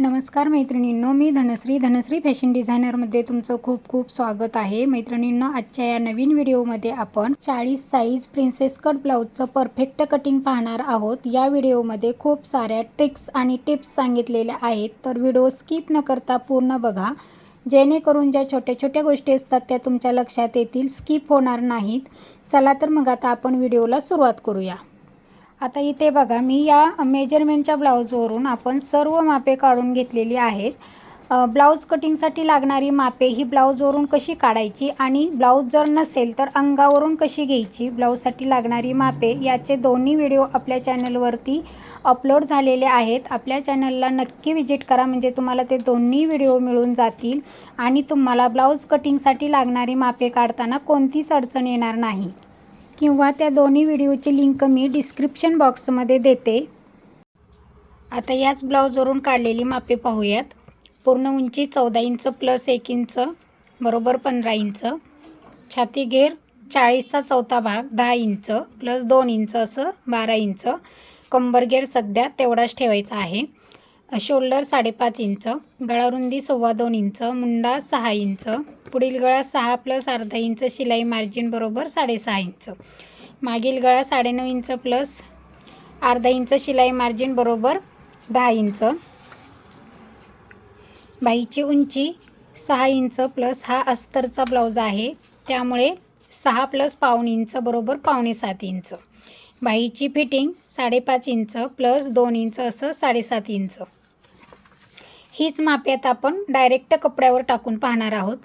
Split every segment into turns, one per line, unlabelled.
नमस्कार मैत्रिणींनो मी धनश्री धनश्री फॅशन डिझायनरमध्ये तुमचं खूप खूप स्वागत आहे. मैत्रिणींनो आजच्या या नवीन व्हिडिओमध्ये आपण चाळीस साईज प्रिन्सेस कट ब्लाऊजचं परफेक्ट कटिंग पाहणार आहोत. या व्हिडिओमध्ये खूप साऱ्या ट्रिक्स आणि टिप्स सांगितलेल्या आहेत. तर व्हिडिओ स्किप न करता पूर्ण बघा. जेणेकरून ज्या छोट्या छोट्या गोष्टी असतात त्या तुमच्या लक्षात येतील स्किप होणार नाहीत. चला तर मग आता आपण व्हिडिओला सुरुवात करूया. आता इथे बघा मी या मेजरमेंटच्या ब्लाऊजवरून आपण सर्व मापे काढून घेतलेली आहेत. ब्लाऊज कटिंगसाठी लागणारी मापे ही ब्लाऊजवरून कशी काढायची आणि ब्लाऊज जर नसेल तर अंगावरून कशी घ्यायची ब्लाऊजसाठी लागणारी मापे याचे दोन्ही व्हिडिओ आपल्या चॅनलवरती अपलोड झालेले आहेत. आपल्या चॅनलला नक्की व्हिजिट करा म्हणजे तुम्हाला ते दोन्ही व्हिडिओ मिळून जातील आणि तुम्हाला ब्लाऊज कटिंगसाठी लागणारी मापे काढताना कोणतीच अडचण येणार नाही. किंवा त्या दोन्ही व्हिडिओची लिंक मी डिस्क्रिप्शन बॉक्समध्ये देते. आता याच ब्लाऊजवरून काढलेली मापे पाहूयात. पूर्ण उंची चौदा इंच प्लस एक इंच बरोबर पंधरा इंच. छाती घेर चाळीसचा चौथा भाग दहा इंच प्लस दोन इंच असं बारा इंच. कंबरघेर सध्या तेवढाच ठेवायचा आहे. शोल्डर साडेपाच इंच गळारुंदी सव्वा दोन इंच मुंडा सहा इंच पुढील गळा सहा प्लस अर्धा इंच शिलाई मार्जिन बरोबर साडेसहा इंच. मागील गळा साडेनऊ इंच प्लस अर्धा इंच शिलाई मार्जिन बरोबर दहा इंच. बाईची उंची सहा इंच प्लस हा अस्तरचा ब्लाऊज आहे त्यामुळे सहा प्लस पाऊण इंच बरोबर पावणे सात इंच. बाईची फिटिंग साडेपाच इंच प्लस दोन इंच असं साडेसात इंच. हीच मापे आता आपण डायरेक्ट कपड्यावर टाकून पाहणार आहोत.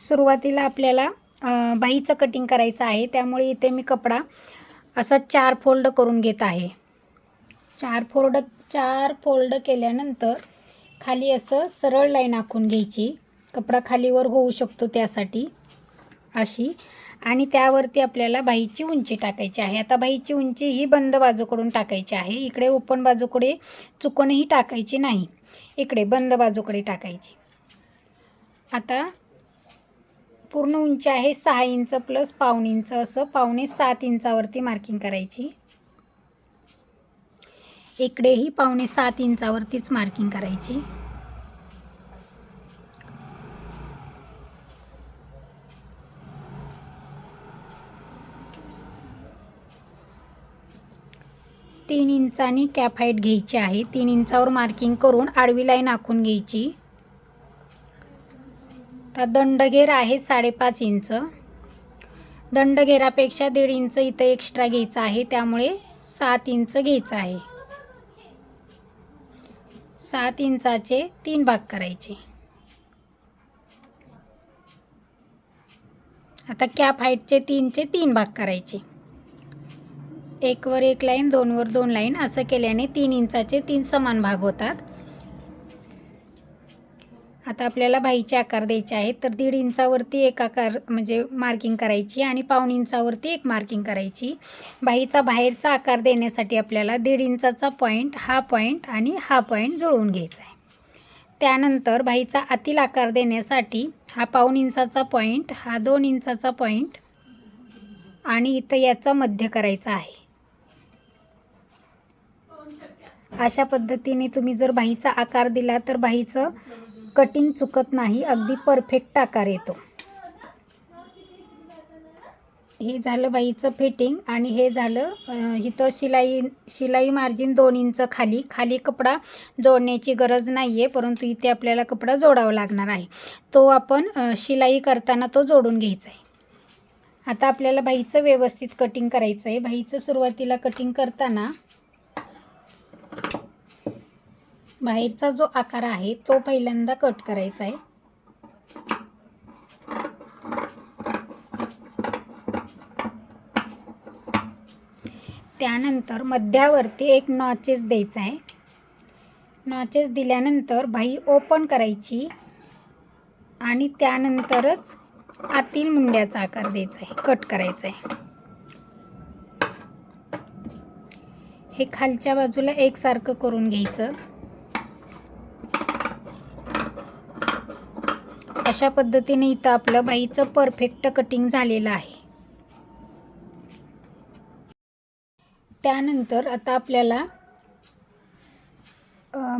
सुरुवातीला आपल्याला बाईचं बाहीचं कटिंग करायचं आहे. त्यामुळे इथे मी कपडा असा चार फोल्ड करून घेत आहे. चार फोल्ड चार फोल्ड केल्यानंतर खाली असं सरळ लाईन आखून घ्यायची. कपडा खालीवर होऊ शकतो त्यासाठी. अशी. आणि त्यावरती आपल्याला बाईची उंची टाकायची आहे. आता बाईची उंची ही बंद बाजूकडून टाकायची आहे. इकडे ओपन बाजूकडे चुकूनही टाकायची नाही. इकडे बंद बाजूकडे टाकायची. आता पूर्ण उंची आहे सहा इंच प्लस पाऊण इंच असं पावणे सात इंचावरती मार्किंग करायची. इकडेही पावणे सात इंचावरतीच मार्किंग करायची. तीन इंचानी कॅप हाईट घ्यायची आहे. तीन इंचावर मार्किंग करून आडवी लाईन आखून घ्यायची. तर दंडघेर आहे साडेपाच इंच. दंडघेरापेक्षा दीड इंच इथं एक्स्ट्रा घ्यायचं आहे. त्यामुळे सात इंच घ्यायचं आहे. सात इंचाचे तीन भाग करायचे. आता कॅप हाईटचे तीनचे तीन भाग करायचे. एकवर एक लाईन दोनवर दोन लाईन असं केल्याने तीन इंचाचे तीन समान भाग होतात. आता आपल्याला भाईचे आकार द्यायचे आहेत तर दीड इंचावरती एक आकार म्हणजे मार्किंग करायची आणि पाऊण इंचावरती एक मार्किंग करायची. भाईचा बाहेरचा आकार देण्यासाठी आपल्याला दीड इंचाचा पॉईंट हा पॉईंट आणि हा पॉईंट जुळवून घ्यायचा आहे. त्यानंतर भाईचा आतील आकार देण्यासाठी हा पाऊण इंचाचा पॉईंट हा दोन इंचाचा पॉईंट आणि इथं याचा मध्य करायचा आहे. अशा पद्धतीने तुम्ही जर बाहीचा आकार दिला तर बाहीचं कटिंग चुकत नाही अगदी परफेक्ट आकार येतो. हे झालं बाईचं फिटिंग आणि हे झालं इथं शिलाई शिलाई मार्जिन दोन इंच खाली. खाली कपडा जोडण्याची गरज नाही आहे परंतु इथे आपल्याला कपडा जोडावा लागणार आहे. तो आपण शिलाई करताना तो जोडून घ्यायचा आहे. आता आपल्याला बाईचं व्यवस्थित कटिंग करायचं आहे बाईचं सुरुवातीला कटिंग करताना बाहेरचा जो आकार आहे तो पहिल्यांदा कट करायचा आहे. त्यानंतर मध्यावरती एक नॉचेस द्यायचा आहे. नॉचेस दिल्यानंतर भाई ओपन करायची आणि त्यानंतरच आतील मुंड्याचा आकार द्यायचा आहे कट करायचा आहे. हे खालच्या बाजूला एकसारखं करून घ्यायचं. अशा पद्धतीने इथं आपलं बाईचं परफेक्ट कटिंग झालेलं आहे. त्यानंतर आता आपल्याला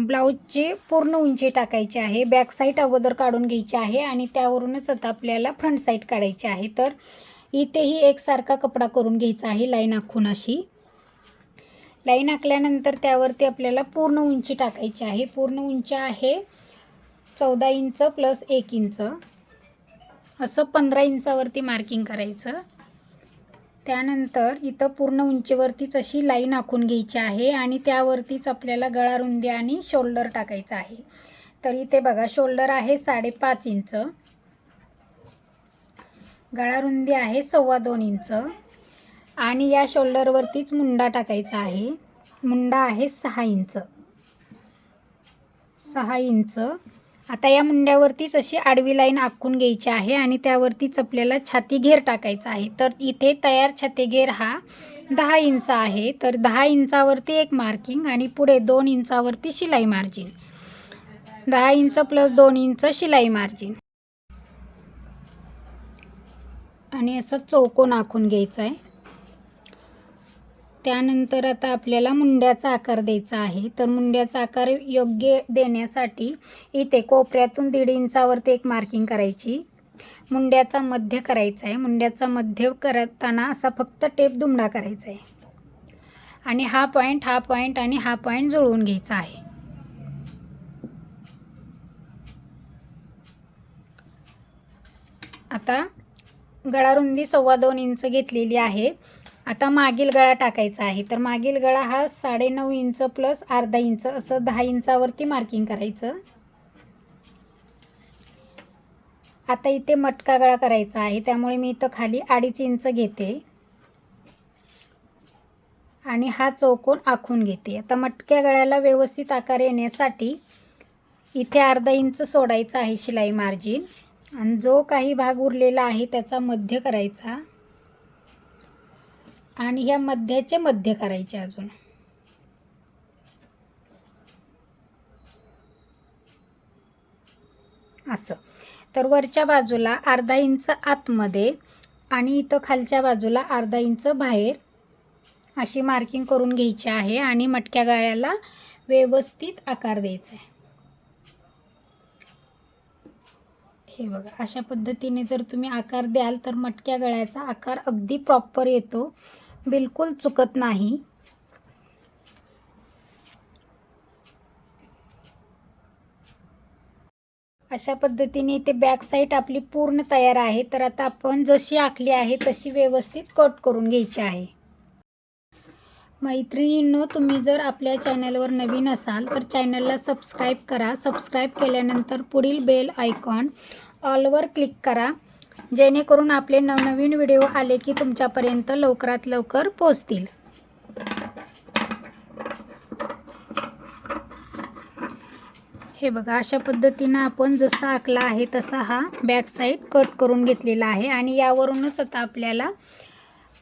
ब्लाऊजची पूर्ण उंची टाकायची आहे. बॅक साईड अगोदर काढून घ्यायची आहे आणि त्यावरूनच आता आपल्याला फ्रंट साईड काढायची आहे. तर इथेही एकसारखा कपडा करून घ्यायचा आहे लाईन आखून अशी. लाईन आखल्यानंतर त्यावरती आपल्याला पूर्ण उंची टाकायची आहे. पूर्ण उंची आहे चौदा इंच प्लस एक इंच. असं पंधरा इंचावरती मार्किंग करायचं. त्यानंतर इथं पूर्ण उंचीवरतीच अशी लाईन आखून घ्यायची आहे आणि त्यावरतीच आपल्याला गळा रुंदी आणि शोल्डर टाकायचं आहे. तर इथे बघा शोल्डर आहे साडेपाच इंच. गळा रुंदी आहे सव्वा दोन इंच. आणि या शोल्डरवरतीच मुंडा टाकायचा आहे. मुंडा आहे सहा इंच. सहा इंच. आता या मुंड्यावरतीच अशी आडवी लाईन आखून घ्यायची आहे आणि त्यावरतीच आपल्याला छाती घेर टाकायचा आहे. तर इथे तयार छाती घेर हा दहा इंच आहे. तर दहा इंचावरती एक मार्किंग आणि पुढे दोन इंचावरती शिलाई मार्जिन. दहा इंच प्लस दोन इंच शिलाई मार्जिन. आणि असं चौकोन आखून घ्यायचं आहे. त्यानंतर आता आपल्याला मुंड्याचा आकार द्यायचा आहे. तर मुंड्याचा आकार योग्य देण्यासाठी इथे कोपऱ्यातून दीड इंचावरती एक मार्किंग करायची. मुंड्याचा मध्य करायचा आहे. मुंड्याचा मध्य करताना असा फक्त टेप दुमडा करायचा आहे. आणि हा पॉईंट हा पॉईंट आणि हा पॉईंट जुळवून घ्यायचा आहे. आता गळारुंदी सव्वा दोन इंच घेतलेली आहे. आता मागील गळा टाकायचा आहे. तर मागील गळा हा साडेनऊ इंच प्लस अर्धा इंच असं दहा इंचावरती मार्किंग करायचं. आता इथे मटका गळा करायचा आहे. त्यामुळे मी इथं खाली अडीच इंच घेते. आणि हा चौकोन आखून घेते. आता मटक्या गळ्याला व्यवस्थित आकार येण्यासाठी इथे अर्धा इंच सोडायचा आहे शिलाई मार्जिन आणि जो काही भाग उरलेला आहे त्याचा मध्य करायचा. आणि ह्या मध्याचे मध्य करायचे अजून. असं. तर वरच्या बाजूला अर्धा इंच आतमध्ये आणि इथं खालच्या बाजूला अर्धा इंच बाहेर अशी मार्किंग करून घ्यायची आहे आणि मटक्या गाळ्याला व्यवस्थित आकार द्यायचा आहे. हे बघा अशा पद्धतीने जर तुम्ही आकार द्याल तर मटक्या गळ्याचा आकार अगदी प्रॉपर येतो. बिलकुल चुकत नाही. अशा पद्धतीने इथे बॅक साईड आपली पूर्ण तयार आहे. तर आता आपण जशी आखली आहे तशी व्यवस्थित कट करून घ्यायची आहे. मैत्रिणींनो तुम्ही जर आपल्या चॅनलवर नवीन असाल तर चॅनलला सबस्क्राईब करा. सबस्क्राईब केल्यानंतर पुढील बेल आयकॉन ऑलवर क्लिक करा. जेणेकरून आपले नवनवीन व्हिडिओ आले की तुमच्यापर्यंत लवकरात लवकर पोचतील हे बघा अशा पद्धतीनं आपण जसा आखला आहे तसा हा बॅक साईड कट करून घेतलेला आहे आणि यावरूनच आता आपल्याला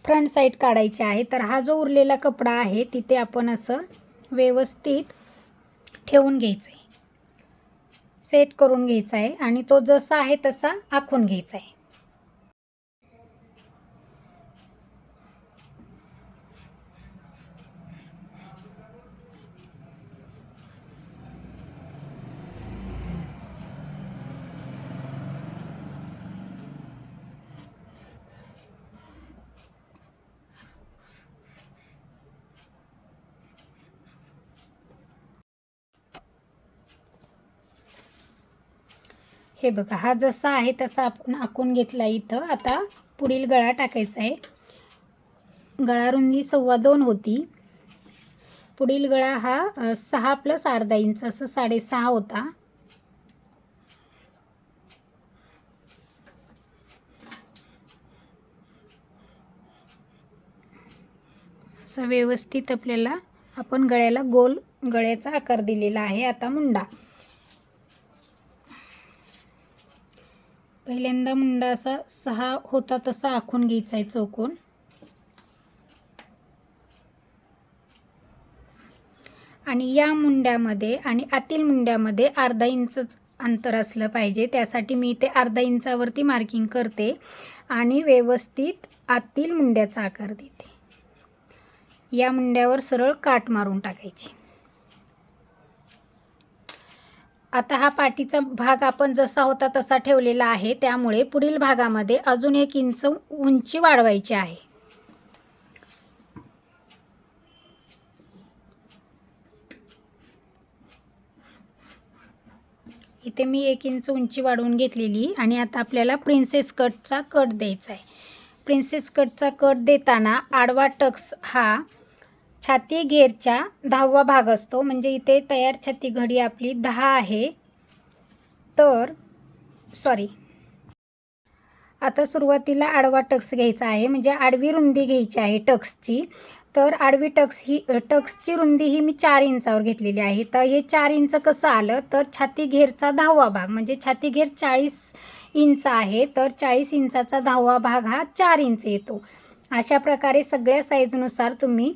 फ्रंट साईड काढायची आहे. तर हा जो उरलेला कपडा आहे तिथे आपण असं व्यवस्थित ठेवून घ्यायचं आहे सेट करून घ्यायचा आहे आणि तो जसा आहे तसा आखून घ्यायचा आहे हे बघा हा जसा आहे तसा आपण आखून घेतला इथं. आता पुढील गळा टाकायचा आहे. गळा रुंदी सव्वा दोन होती. पुढील गळा हा सहा प्लस अर्धा इंच असं साडेसहा होता. असं व्यवस्थित आपल्याला आपण गळ्याला गोल गळ्याचा आकार दिलेला आहे. आता मुंडा. पहिल्यांदा मुंडा असा सहा होता तसा आखून घ्यायचा आहे चौकोन. आणि या मुंड्यामध्ये आणि आतील मुंड्यामध्ये अर्धा इंचच अंतर असलं पाहिजे. त्यासाठी मी इथे अर्धा इंचावरती मार्किंग करते आणि व्यवस्थित आतील मुंड्याचा आकार देते. या मुंड्यावर सरळ काट मारून टाकायची. आता हा पाठीचा भाग आपण जसा होता तसा ठेवलेला आहे. त्यामुळे पुढील भागामध्ये अजून एक इंच उंची वाढवायची आहे. इथे मी एक इंच उंची वाढवून घेतलेली आणि आता आपल्याला प्रिन्सेस कटचा कट द्यायचा आहे. प्रिन्सेस कटचा कट देताना आडवा टक्स हा छाती घेरच्या दहावा भाग असतो. म्हणजे इथे तयार छाती घडी आपली दहा आहे. तर सॉरी आता सुरुवातीला आडवा टक्स घ्यायचा आहे. म्हणजे आडवी रुंदी घ्यायची आहे टक्सची. तर आडवी टक्स ही टक्सची रुंदी ही मी चार इंचावर घेतलेली आहे. तर हे चार इंच कसं आलं? तर छाती घेरचा दहावा भाग. म्हणजे छाती घेर चाळीस इंच आहे. तर चाळीस इंचाचा दहावा भाग हा चार इंच येतो. अशा प्रकारे सगळ्या साईजनुसार तुम्ही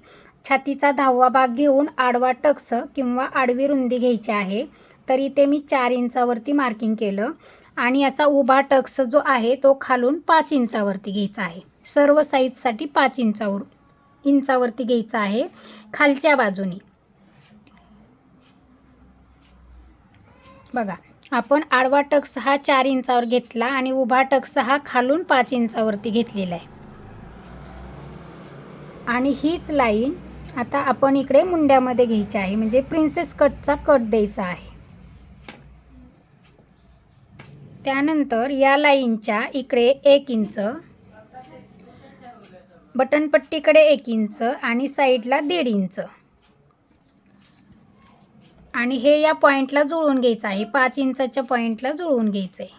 छातीचा दहावा भाग घेऊन आडवा टक्स किंवा आडवी रुंदी घ्यायची आहे. तर इथे मी चार इंचावरती मार्किंग केलं आणि असा उभा टक्स जो आहे तो खालून पाच इंचावरती घ्यायचा आहे. सर्व साईजसाठी पाच इंचावर इंचावरती घ्यायचा आहे खालच्या बाजूनी. बघा आपण आडवा टक्स हा चार इंचावर घेतला आणि उभा टक्स हा खालून पाच इंचावरती घेतलेला आहे. आणि हीच लाईन आता आपण इकडे मुंड्यामध्ये घ्यायचे आहे म्हणजे प्रिन्सेस कटचा कट द्यायचा आहे. त्यानंतर या लाईनच्या इकडे एक इंच बटनपट्टीकडे एक इंच आणि साईडला दीड इंच. आणि हे या पॉईंटला जुळवून घ्यायचं आहे पाच इंचाच्या पॉईंटला जुळवून घ्यायचं आहे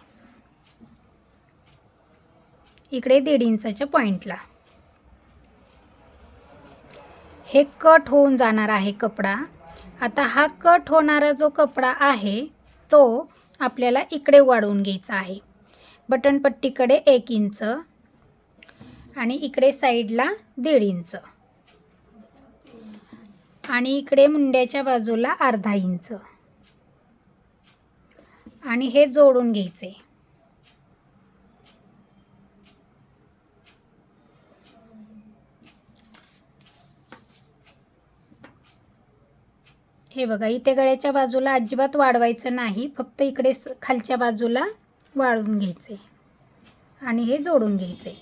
इकडे दीड इंचाच्या पॉईंटला हे कट होऊन जाणार आहे कपडा. आता हा कट होणारा जो कपडा आहे तो आपल्याला इकडे वाढवून घ्यायचा आहे. बटनपट्टीकडे एक इंच आणि इकडे साईडला दीड इंच. आणि इकडे मुंड्याच्या बाजूला अर्धा इंच. आणि हे जोडून घ्यायचे. हे बघा इथे गळ्याच्या बाजूला अजिबात वाढवायचं नाही. फक्त इकडे स खालच्या बाजूला वाळून घ्यायचे आणि हे जोडून घ्यायचे.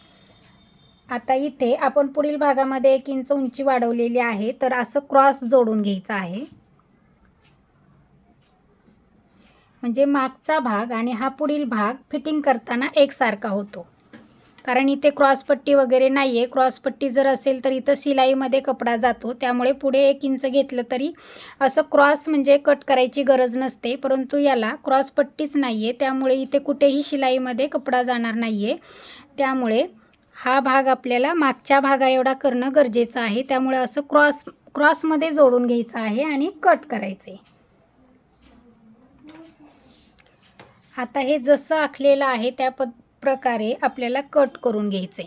आता इथे आपण पुढील भागामध्ये एक इंच उंची वाढवलेली आहे. तर असं क्रॉस जोडून घ्यायचं आहे. म्हणजे मागचा भाग आणि हा पुढील भाग फिटिंग करताना एकसारखा होतो. कारण इथे क्रॉसपट्टी वगैरे नाही आहे क्रॉसपट्टी जर असेल तर इथं शिलाईमध्ये कपडा जातो. त्यामुळे पुढे एक इंच घेतलं तरी असं क्रॉस म्हणजे कट करायची गरज नसते. परंतु याला क्रॉसपट्टीच नाही आहे त्यामुळे इथे कुठेही शिलाईमध्ये कपडा जाणार नाही आहे त्यामुळे हा भाग आपल्याला मागच्या भागा एवढा करणं गरजेचं आहे. त्यामुळे असं क्रॉस क्रॉसमध्ये जोडून घ्यायचं आहे आणि कट करायचे आता हे जसं आखलेलं आहे त्या पद प्रकारे आपल्याला कट करून घ्यायचे.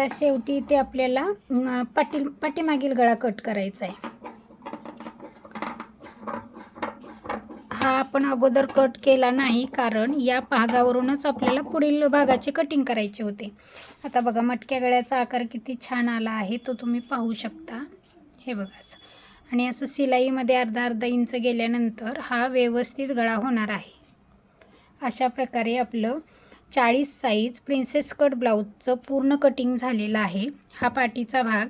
आता शेवटी इथे आपल्याला अं, पाठी पाठीमागील गळा कट करायचा आहे. हा आपण अगोदर कट केला नाही कारण या भागावरूनच आपल्याला पुढील भागाचे कटिंग करायचे होते. आता बघा मटक्या गळ्याचा आकार किती छान आला आहे तो तुम्ही पाहू शकता. हे बघा असं. आणि असं सिलाईमध्ये अर्धा अर्धा इंच गेल्यानंतर हा व्यवस्थित गळा होणार आहे. अशा प्रकारे आपलं चाळीस साईज प्रिन्सेस कट ब्लाऊजचं पूर्ण कटिंग झालेलं आहे. हा पाठीचा भाग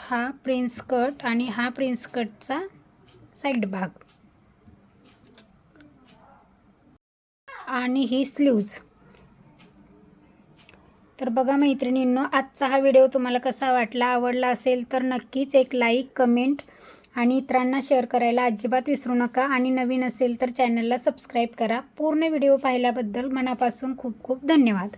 हा प्रिन्स कट आणि हा प्रिन्स कटचा साईड भाग. आणि ही स्लीव्ज तर बघा मैत्रिणींनो आजचा हा व्हिडिओ तुम्हाला कसा वाटला आवडला असेल तर नक्कीच एक लाईक कमेंट आणि इतरांना शेअर करायला अजिबात विसरू नका. आणि नवीन असेल तर चॅनलला सबस्क्राईब करा. पूर्ण व्हिडिओ पाहिल्याबद्दल मनापासून खूप खूप धन्यवाद.